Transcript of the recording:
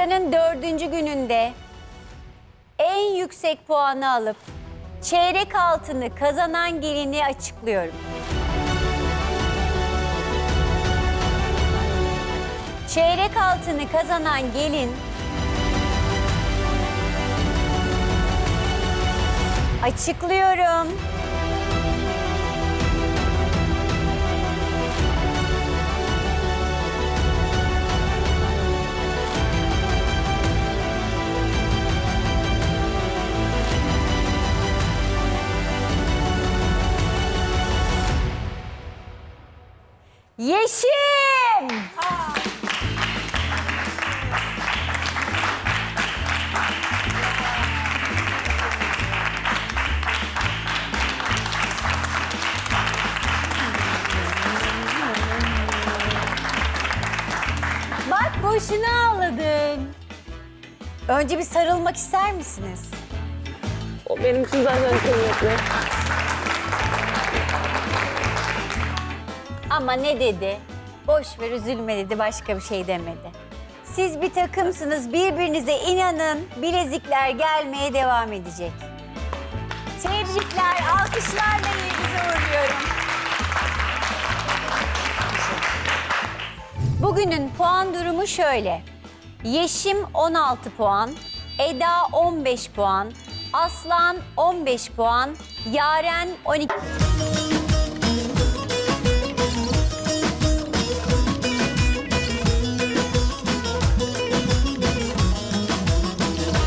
Haftanın dördüncü gününde en yüksek puanı alıp çeyrek altını kazanan gelini açıklıyorum. Çeyrek altını kazanan gelin açıklıyorum. Yeşim! Bak boşuna ağladın. Önce bir sarılmak ister misiniz? O benim için zaten kıymetli. Ama ne dedi? Boş ver üzülme dedi başka bir şey demedi. Siz bir takımsınız birbirinize inanın bilezikler gelmeye devam edecek. Tebrikler alkışlarla yerinize uğurluyorum. Bugünün puan durumu şöyle. Yeşim 16 puan, Eda 15 puan, Aslan 15 puan, Yaren 12